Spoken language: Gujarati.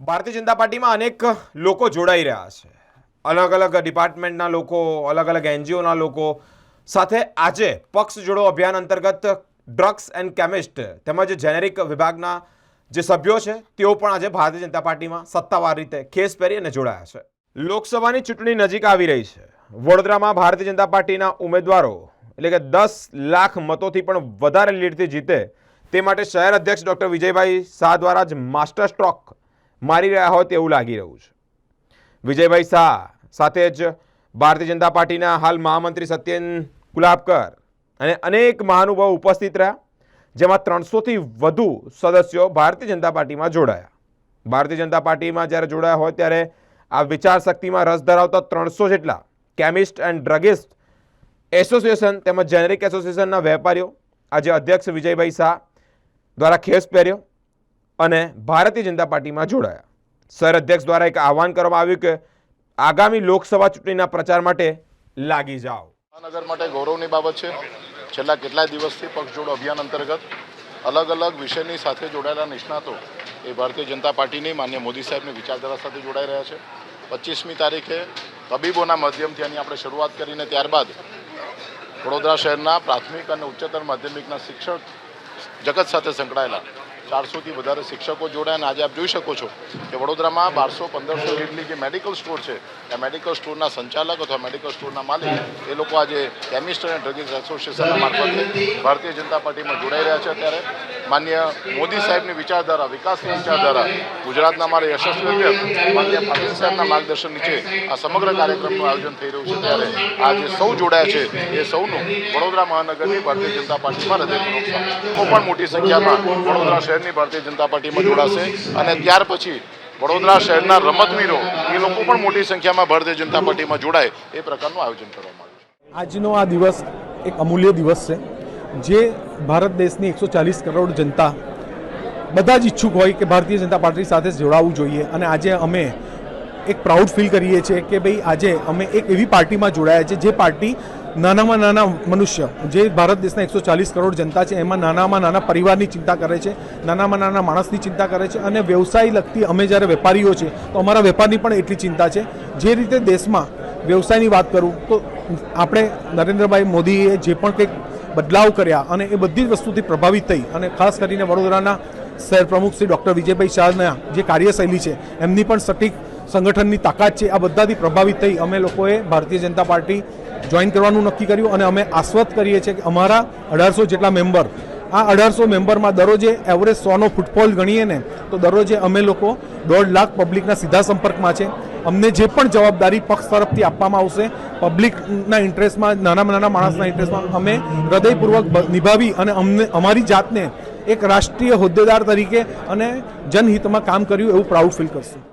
ભારતીય જનતા પાર્ટીમાં અનેક લોકો જોડાઈ રહ્યા છે. અલગ અલગ ડિપાર્ટમેન્ટના લોકો, અલગ અલગ એનજીઓના લોકો સાથે આજે પક્ષ જોડો અભિયાન અંતર્ગત ડ્રગ્સ એન્ડ કેમિસ્ટ તેમજ જેનેરિક વિભાગના જે સભ્યો છે, તેઓ પણ આજે ભારતીય જનતા પાર્ટીમાં સત્તાવાર રીતે ખેસ પહેરી અને જોડાયા છે. લોકસભાની ચૂંટણી નજીક આવી રહી છે. વડોદરામાં ભારતીય જનતા પાર્ટીના ઉમેદવારો, એટલે કે દસ લાખ મતોથી પણ વધારે લીડથી જીતે તે માટે શહેર અધ્યક્ષ ડૉક્ટર વિજયભાઈ શાહ દ્વારા જ માસ્ટર સ્ટ્રોક મારી રહ્યા હોય તેવું લાગી રહ્યું છે. વિજયભાઈ શાહ સાથે જ ભારતીય જનતા પાર્ટીના હાલ મહામંત્રી સત્યેન કુલાબકર અને અનેક મહાનુભાવ ઉપસ્થિત રહ્યા, જેમાં ત્રણસોથી વધુ સદસ્યો ભારતીય જનતા પાર્ટીમાં જોડાયા. ભારતીય જનતા પાર્ટીમાં જ્યારે જોડાયા હોય ત્યારે આ વિચાર શક્તિમાં રસ ધરાવતા ત્રણસો જેટલા કેમિસ્ટ એન્ડ ડ્રગિસ્ટ એસોસિએશન તેમજ જેનેરિક એસોસિએશનના વેપારીઓ, આજે અધ્યક્ષ વિજયભાઈ શાહ દ્વારા ખેસ પહેર્યો. અને ભારતીય જનતા પાર્ટીમાં જોડાયા. સર અધ્યક્ષ દ્વારા એક આહવાન કરવામાં આવ્યું કે આગામી લોકસભા ચૂંટણીના પ્રચાર માટે લાગી જાઓ. મહાનગર માટે ગૌરવની બાબત છે. છેલ્લા કેટલાય દિવસથી પક્ષ જોડો અભિયાન અંતર્ગત અલગ અલગ વિષયની સાથે જોડાયેલા નિષ્ણાતો એ ભારતીય જનતા પાર્ટીની માન્ય મોદી સાહેબની વિચારધારા સાથે જોડાઈ રહ્યા છે. પચીસમી તારીખે તબીબોના માધ્યમથી આની આપણે શરૂઆત કરીને ત્યારબાદ વડોદરા શહેરના પ્રાથમિક અને ઉચ્ચતર માધ્યમિકના શિક્ષક જગત સાથે સંકળાયેલા ચારસોથી વધારે શિક્ષકો જોડાયા અને આજે આપ જોઈ શકો છો કે વડોદરામાં બારસો, પંદરસો જેટલી જે મેડિકલ સ્ટોર છે એ મેડિકલ સ્ટોરના સંચાલક અથવા મેડિકલ સ્ટોરના માલિક એ લોકો આજે કેમિસ્ટ અને ડ્રગિસ્ટ એસોસિએશનના મારફતે ભારતીય જનતા પાર્ટીમાં જોડાઈ રહ્યા છે અત્યારે. માન્ય મોદી સાહેબની વિચારધારા, વિકાસની વિચારધારા, ગુજરાતના મારે યશસ્વી અધ્યક્ષ માન્ય પાટીલ સાહેબના માર્ગદર્શન નીચે આ સમગ્ર કાર્યક્રમનું આયોજન થઈ રહ્યું છે ત્યારે આ જે સૌ જોડાયા છે, એ સૌનું વડોદરા મહાનગરની ભારતીય જનતા પાર્ટીમાં હૃદયપૂર્વક પણ મોટી સંખ્યામાં વડોદરા શહેરની ભારતીય જનતા પાર્ટીમાં જોડાશે અને ત્યાર પછી વડોદરા શહેરના રમતવીરો, એ લોકો પણ મોટી સંખ્યામાં ભારતીય જનતા પાર્ટીમાં જોડાય, એ પ્રકારનું આયોજન કરવામાં આવ્યું છે. આજનો આ દિવસ એક અમૂલ્ય દિવસ છે. જે ભારત દેશની એકસો ચાલીસ કરોડ જનતા બધા જ ઈચ્છુક હોય કે ભારતીય જનતા પાર્ટી સાથે જોડાવવું જોઈએ. અને આજે અમે એક પ્રાઉડ ફીલ કરીએ છીએ કે ભાઈ આજે અમે એક એવી પાર્ટીમાં જોડાયા છે જે પાર્ટી નાનામાં નાના મનુષ્ય, જે ભારત દેશના એકસો ચાલીસ કરોડ જનતા છે, એમાં નાનામાં નાના પરિવારની ચિંતા કરે છે, નાનામાં નાના માણસની ચિંતા કરે છે અને વ્યવસાય લગતી અમે જ્યારે વેપારીઓ છે તો અમારા વેપારની પણ એટલી ચિંતા છે. જે રીતે દેશમાં વ્યવસાયની વાત કરું, તો આપણે નરેન્દ્રભાઈ મોદીએ જે પણ કંઈક બદલાવ કર્યા અને એ બધી જ વસ્તુથી પ્રભાવિત થઈ અને ખાસ કરીને વડોદરાના શહેર પ્રમુખ શ્રી ડૉક્ટર વિજયભાઈ શાહના જે કાર્યશૈલી છે, એમની પણ સટીક સંગઠનની તાકાત છે, આ બધાથી પ્રભાવિત થઈ અમે લોકોએ ભારતીય જનતા પાર્ટી જોઈન કરવાનું નક્કી કર્યું અને અમે આશ્વત કરીએ છીએ કે અમારા અઢારસો જેટલા મેમ્બર, આ અઢારસો મેમ્બરમાં દરરોજે એવરેજ સોનો ફૂટફોલ ગણીએ ને, તો દરરોજે અમે લોકો દોઢ લાખ પબ્લિકના સીધા સંપર્કમાં છે અમને જે પણ જવાબદારી પક્ષ તરફથી આપવામાં આવશે, પબ્લિકના ઇન્ટરેસ્ટમાં, નાનામાં નાના માણસના ઇન્ટરેસ્ટમાં અમે હૃદયપૂર્વક નિભાવી અને અમને, અમારી જાતને એક રાષ્ટ્રીય હોદ્દેદાર તરીકે અને જનહિતમાં કામ કર્યું એવું પ્રાઉડ ફીલ કરશું.